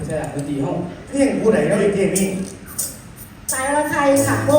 ไม่ใช่ดนตรีห้องเพลงผู้ใดเนาะเพียงนี้สายละไทยค่ะโอ้